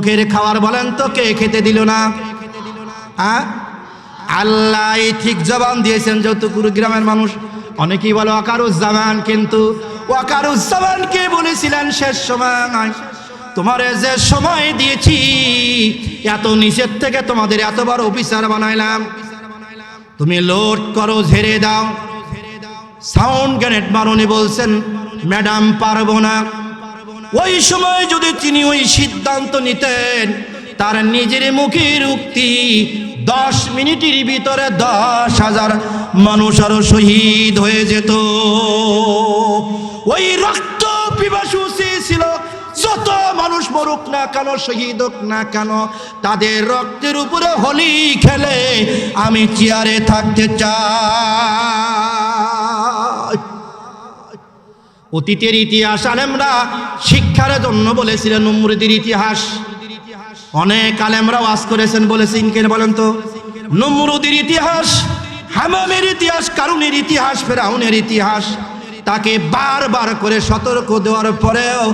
মুখের খাবার বলেন তো, কে খেতে দিল না? হ্যাঁ আল্লাহ ঠিক জবান দিয়েছেন যেহেতু কুড়িগ্রামের মানুষ। অনেকেই বলে, ওয়াকারুজ্জামান কিন্তু ওয়াকারুজ্জামানকে বলেছিলেন শেষ সময়? তোমারে যে সময় দিয়েছি, এত নিচের থেকে তোমাদের এত বড় অফিসার বানাইলাম। তুমি লোড করো, ঝেড়ে দাও। সাউন্ড গ্রেনেড মারুনি বলছেন, ম্যাডাম, পারব না। ওই সময় যদি তিনি ওই সিদ্ধান্ত নিতেন, তার নিজের মুখের উক্তি দশ মিনিটের ভিতরে দশ হাজার মানুষ আরও শহীদ হয়ে যেত। ওই রক্ত ছিল, যত মানুষ মরুক না কেন, শহীদ হোক না কেন, তাদের রক্তের উপরে হোলি খেলে আমি চেয়ারে থাকতে চাই। অতীতের ইতিহাস আলেমরা শিক্ষার জন্য বলেছিলেন, নমরুদের ইতিহাস। অনেক আলেমরা ওয়াজ করেছেন বলেছেন কেন বলেন তো। নমরুদের ইতিহাস, হামামের ইতিহাস, কারুনের ইতিহাস, ফেরাউনের ইতিহাস। তাকে বারবার করে সতর্ক দেওয়ার পরেও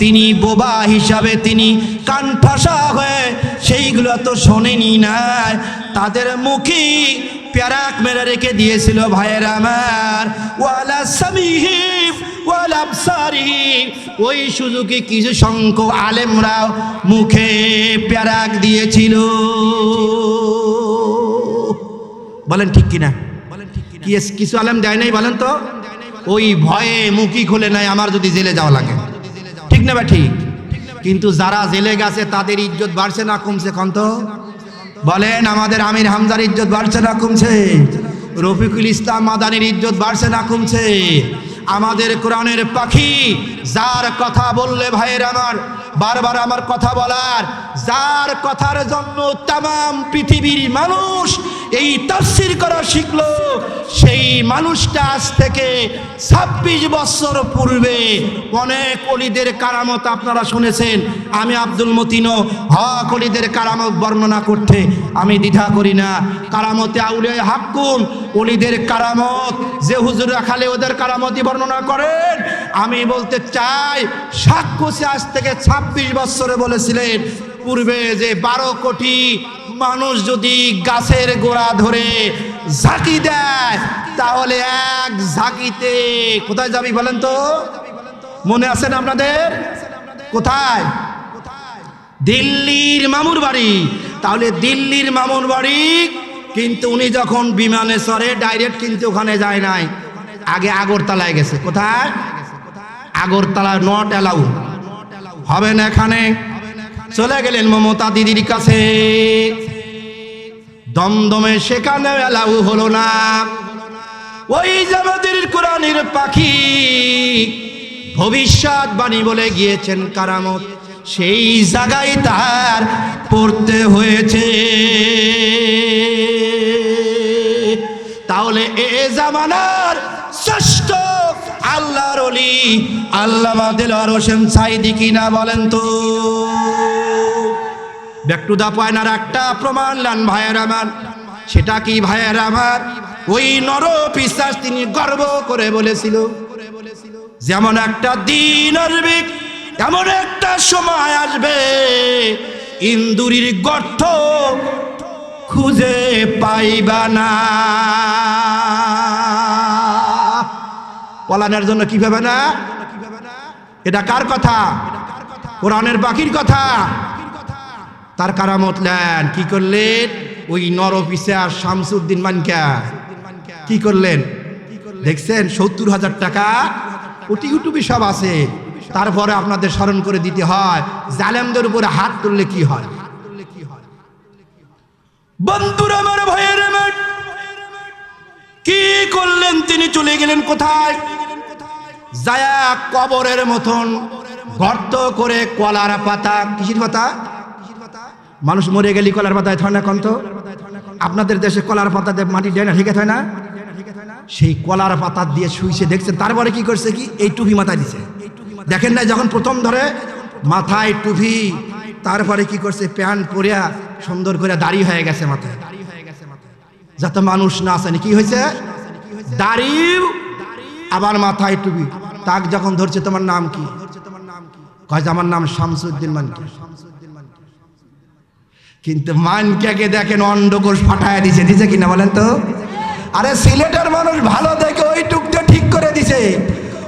তিনি বোবা হিসাবে তিনি কানঠাসা হয়ে সেইগুলো তো শোনেনি না তাদের মুখে প্যারাক মেরে রেখে দিয়েছিল ভাইয়ের আমার। ওয়ালা আবসারিহিম ওই সুযোগে কিছু সংখ্যক আলেমরা মুখে প্যারাক দিয়েছিল। বলেন ঠিক কিনা? বলেন ঠিক কিনা কিছু আলেম দেয় নাই বলেন তো? ওই ভয়ে মুখই খুলে নাই, আমার যদি জেলে যাওয়া লাগে। ঠিক না বা ঠিক? কিন্তু যারা জেলে গেছে, তাদের ইজ্জত বাড়ছে না, কমছে কন্ত বলেন, আমাদের আমির হামজার ইজ্জত বাড়ছে না কমছে? রফিকুল ইসলাম মাদানির ইজ্জত বাড়ছে না কমছে? আমাদের কোরআনের পাখি, যার কথা বললে ভাইয়ের আমার, বারবার আমার কথা বলার, যার কথার জন্য তাম পৃথিবীর মানুষ এই তাফসির করা শিখলো। সেই মানুষটা আজ থেকে ছাব্বিশ বছর পূর্বে অনেক অলিদের কারামত আপনারা শুনেছেন। আমি আব্দুল মতিনও হক অলিদের কারামত বর্ণনা করতে আমি দ্বিধা করি না। কারামতে আউলে হাক্কুম অলিদের কারামত যে হুজুরা খালে ওদের কারামতি বর্ণনা করেন। আমি বলতে চাই সাক্ষুষে আজ থেকে ছাব্বিশ বছরে বলেছিলেন পূর্বে যে বারো কোটি মানুষ যদি গাছের গোড়া ধরে ঝাঁকি দেয়, তাহলে এক ঝাঁকিতে কোথায় যাবি বলেন তো? মনে আছেন আপনাদের? কোথায়? দিল্লির মামুর বাড়ি। তাহলে দিল্লির মামুর বাড়ি কিন্তু উনি যখন বিমানে চড়ে, ডাইরেক্ট কিন্তু ওখানে যায় নাই। আগে আগরতলায় গেছে। কোথায়? আগরতলা নট অ্যালাউ হবে না এখানে? চলে গেলেন মমতা দিদির কাছে। দমদমে সেখানে এলাউ হলো না। ওই জামাদের কোরআনের পাখি, ভবিষ্যৎবাণী বলে গিয়েছেন কারামত। সেই জায়গায় তার পড়তে হয়েছে। তাহলে এ জামানার শ্রেষ্ঠ আল্লাহর অলি আল্লামা দিলওয়ার হোসেন সাইদি কিনা বলেন তো? ব্যাক টু দা পয়েন্ট আর একটা প্রমাণ, লান ভাইয়ের আমার। সেটা কি ভাইয়ের আমার? ওই নর পিসাস তিনি গর্ব করে বলেছিল। যেমন একটা দিন আসবে, এমন একটা সময় আসবে, ইন্দুরির গর্থ খুঁজে পাইবা না। পলানের জন্য কি ভাবে না? এটা কার কথা? কোরআনের পাখির কথা? তার কারামত লেন কি করলেন? ওই নর অফিসার শামসুদ্দিন মানকা। কি করলেন? দেখছেন, সত্তর হাজার টাকা কোটি কুটুবি সব আছে। তারপরে আপনাদের স্মরণ করে দিতে হয়, জালেমদের উপরে হাত তুললে কি হয়? ভয়ের কি করলেন তিনি? চলে গেলেন কোথায়? কবরের মতন গর্ত করে কলার পাতা, কিসির পাতা? মানুষ মরে গেলি কলার পাতায় থয় না কন্ত? আপনাদের দেশে কলার পাতা মাটি দেয় না ঠিক না? সেই কলার পাতা দিয়ে শুইছে, দেখছেন? তারপরে কি করছে কি? এই টুপি মাথায় দিছে। দেখেন না, যখন প্রথম ধরে মাথায় টুপি, তারপরে কি করছে? প্যান্ট পরিয়া সুন্দর করে দাড়ি হয়ে গেছে মাথায়। যাতে মানুষ না আসেনি। কি হয়েছে? দাড়ি, আবার মাথায় টুপি। তাক যখন ধরছে, তোমার নাম কি? কয় আমার নাম শামসুদ্দিন মানকি। কিন্তু মানকাকে দেখেন অন্ডকোষ ফাটায় দিছে। দিছে কিনা বলেন তো? আরে সিলেটের মানুষ ভালো দেখে ওই টুকটা ঠিক করে দিছে।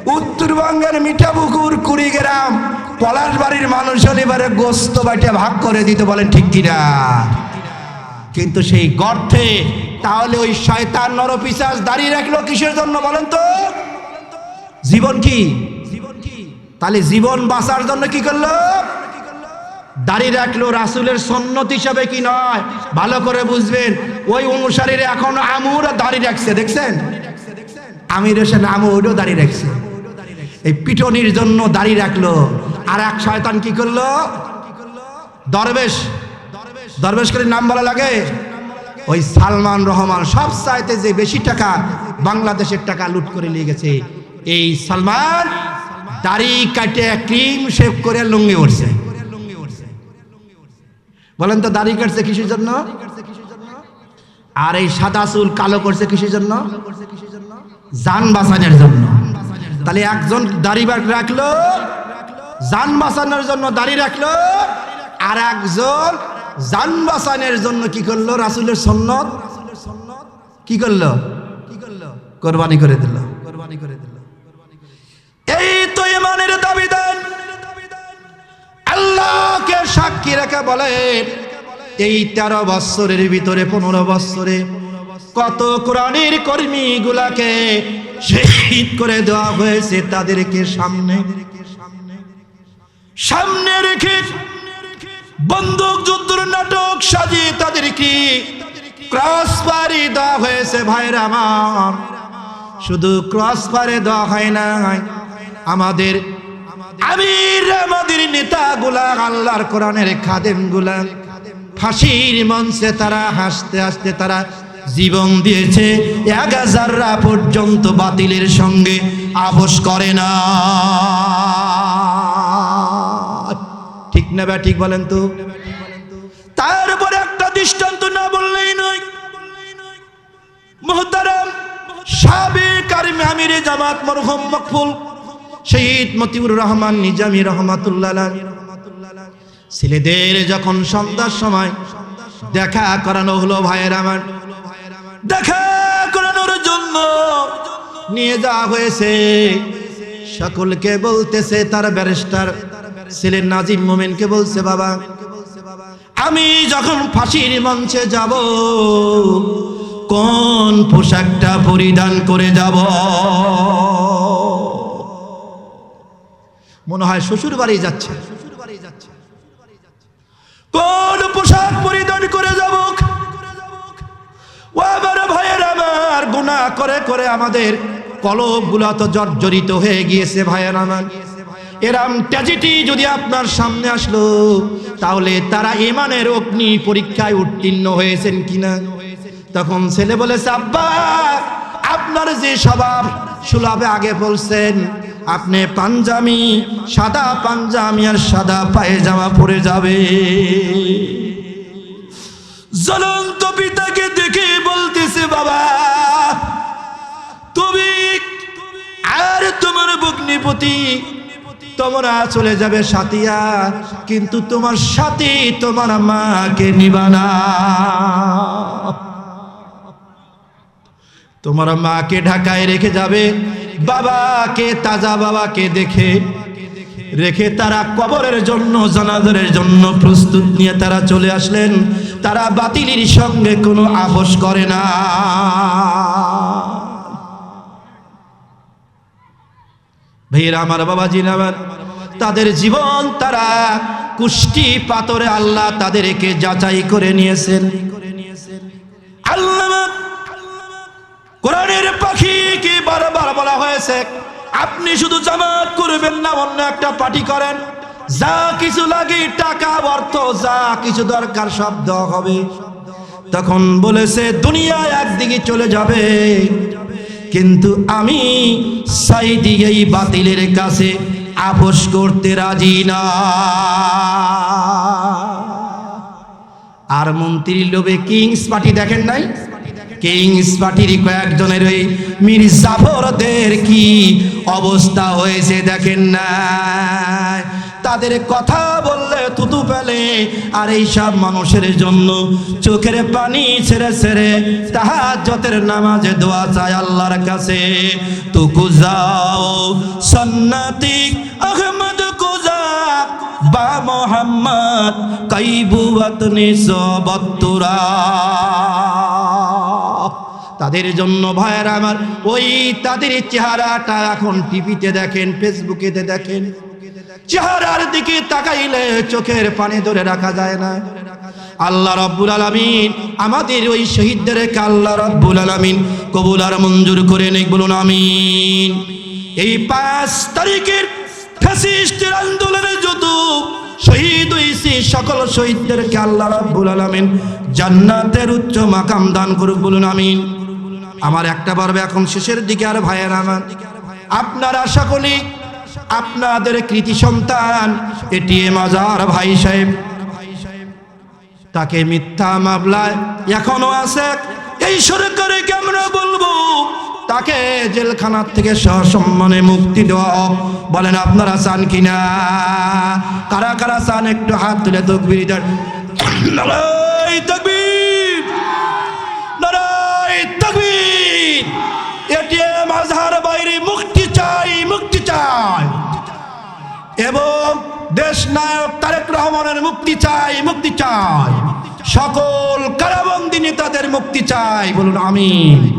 উত্তরবঙ্গের মিঠাপুকুর, কুড়িগ্রাম, পলাশবাড়ির মানুষ এবারে গোস্ত বাটে ভাগ করে দিতে বলেন ঠিক কিনা? কিন্তু সেই গর্তে তাহলে ওই শয়তান নরপিসাস দাঁড়িয়ে রাখল কিসের জন্য বলেন তো? জীবন কি? জীবন কি? তাহলে জীবন বাঁচার জন্য কি করল? দাড়ি রাখল রাসুলের সন্ন্যত হিসাবে কি নয়? ভালো করে বুঝবেন, ওই অনুসারীরা এখন আমুর দাড়ি রাখছে, দেখছেন? আমির হোসেন আমুরও দাড়ি রাখছে। এই পিটনির জন্য দাড়ি রাখল। আর এক শয়তান কি করল? দরবেশ। দরবেশ করে নাম বলা লাগে? ওই সালমান রহমান সব চাইতে যে বেশি টাকা বাংলাদেশের টাকা লুট করে নিয়ে গেছে, এই সালমান দাড়ি কাটে ক্রিম শেভ করে লুঙ্গি উঠছে। বলেন তো, দাড়ি কাটছে কিসের জন্য? আর এই সাদা চুল কালো করছে কিসের জন্য? যান বাঁচানোর জন্য। তাহলে একজন দাড়ি রাখল, যান বাঁচানোর জন্য দাড়ি রাখল, আর একজন যান বাঁচানোর জন্য কি করল? রাসুলের সন্ন্যত কি করল? কি করল কোরবানি করে দিল। কোরবানি করে দিল এই তো ইমানের দাবিদান আল্লাহকে সাক্ষী রেখে বলেন এই তেরো বৎসরের ভিতরে, পনেরো বৎসরে কত কোরআনের কর্মী গুলাকে শহীদ করে দেওয়া হয়েছে তাদেরকে সামনে। সামনে রেখে বন্দুক যুদ্ধর নাটক সাজিয়ে তাদেরকে ক্রস পারি দেওয়া হয়েছে। ভাইরা আমার, শুধু ক্রস পারে দেওয়া হয় না আমাদের আমির আমাদের নেতাগুলা আল্লাহর কোরআনের খাদেমগুলা ফাঁসির মঞ্চে তারা হাসতে হাসতে তারা জীবন দিয়েছে। এক হাজাররা পর্যন্ত বাতিলের সঙ্গে আপোষ করে না। ঠিক না বা ঠিক বলেন তো? তারপরে একটা দৃষ্টান্ত না বললেই নয়। মোহতারাম সাবেক আর্মি আমিরে জামাত মরহুম মকফুল শহীদ মতিউর রহমান, নিজামী রহমাতুল্লাহ ছেলেদের যখন সন্ধ্যার সময় দেখা করানো হলো ভাইয়ের আমার, দেখা করানোর জন্য নিয়ে যাওয়া হয়েছে। সকলকে বলতেছে, তার ব্যারিস্টার ছেলের নাজিম মোমেনকে বলছে বাবা, আমি যখন ফাঁসির মঞ্চে যাব, কোন পোশাকটা পরিধান করে যাব? মনে হয় শ্বশুর বাড়ি যাচ্ছে। কোন পোশাক পরিধান করে যাব ও আমার ভাইয়ের আমার গুণা করে করে আমাদের কলবগুলো তো জর্জরিত হয়ে গিয়েছে ভাইয়ের আমার। এরাম ট্র্যাজেডি যদি আপনার সামনে আসলো, তাহলে তারা ইমানের অগ্নি পরীক্ষায় উত্তীর্ণ হয়েছেন কিনা? তখন ছেলে বলেছে, আব্বা, আপনার যে স্বভাব, সুলাভে আগে বলছেন। আপনি পাঞ্জামি, সাদা পাঞ্জামি আর সাদা পায়জামা পরে যাবে। জ্বলন্ত পিতাকে দেখে বলতেছে, বাবা, তুমি আর তোমার ভগ্নিপতি তোমরা চলে যাবে সাথিয়া কিন্তু তোমার সাথে তোমার মাকে নিবানা তোমার মাকে ঢাকায় রেখে যাবে। বাবাকে, তাজা বাবাকে দেখে, রেখে তারা কবরের জন্য জানাজারের জন্য প্রস্তুত নিয়ে তারা চলে আসলেন। তারা বাতিলির সঙ্গে কোনো আপোষ করে না। ভাইয়েরা, আমার বাবাজি আমার তাদের জীবন তারা কুষ্টি পাথরে আল্লাহ তাদেরকে যাচাই করে নিয়েছেন। আল্লাহ কোরআনের পাখিকে বারবার বলা হয়েছে? আপনি শুধু জামাত করবেন না, অন্য একটা পার্টি করেন। যা কিছু লাগে টাকা, অর্থ, যা কিছু দরকার সব দেওয়া হবে। তখন বলেছে, দুনিয়া একদিকে চলে যাবে। কিন্তু আমি সাইদি এই বাতিলের কাছে আপোষ করতে রাজি না। আর মন্ত্রীর লোভে কিংস পার্টি দেখেন নাই? কিংস পার্টির কয়েকজনের ওই মীর জাফরদের কি অবস্থা হয়েছে দেখেন না। তাদের কথা বললে থুতু পেলে আর এই সব মানুষের জন্য চোখের পানি ছেড়ে ছেড়ে তাহাজ্জতের নামাজে দোয়া চায় আল্লাহর কাছে। তুকু যাও সন্নাতি আহমদ কুজা বা মোহাম্মদ কাইবুয়াত নিসবতুরা তাদের জন্য ভাইয়েরা আমার, ওই তাদের চেহারাটা এখন টিভিতে দেখেন, ফেসবুকেতে দেখেন। চেহারার দিকে তাকাইলে চোখের পানি ধরে রাখা যায় না। আল্লাহ রব্বুল আলামিন আমাদের ওই শহীদদেরকে আল্লাহ রব্বুল আলামিন কবুল আর মঞ্জুর করে নেই বলুন আমিন। এই পাঁচ তারিখের ফ্যাসিস্টের আন্দোলনের যত শহীদ হয়েছে সকল শহীদদেরকে আল্লাহ রাব্বুল আলামিন জান্নাতের উচ্চ মাকাম দান করুক, বলুন আমিন। আমার একটা পর্ব এখন শেষের দিকে, আর ভাইয়ের আমার। আপনারা সকলে আপনাদের কৃতি সন্তান, এটিএম আজার ভাই সাহেব। তাকে মিথ্যা মামলায় এখনও আছে। এই সরকারে কেমন বলব? তাকে জেলখানার থেকে সসম্মানে মুক্তি দেওয়া বলেন, আপনারা চান কিনা? কারা কারা চান? একটু হাত তুলে তকবীর নারায় এটিএম আজহার বাইরে মুক্তি চাই মুক্তি চাই। এবং দেশ নায়ক তারেক রহমানের মুক্তি চাই মুক্তি চাই। সকল কারাবন্দী নেতাদের মুক্তি চাই, বলুন আমিন।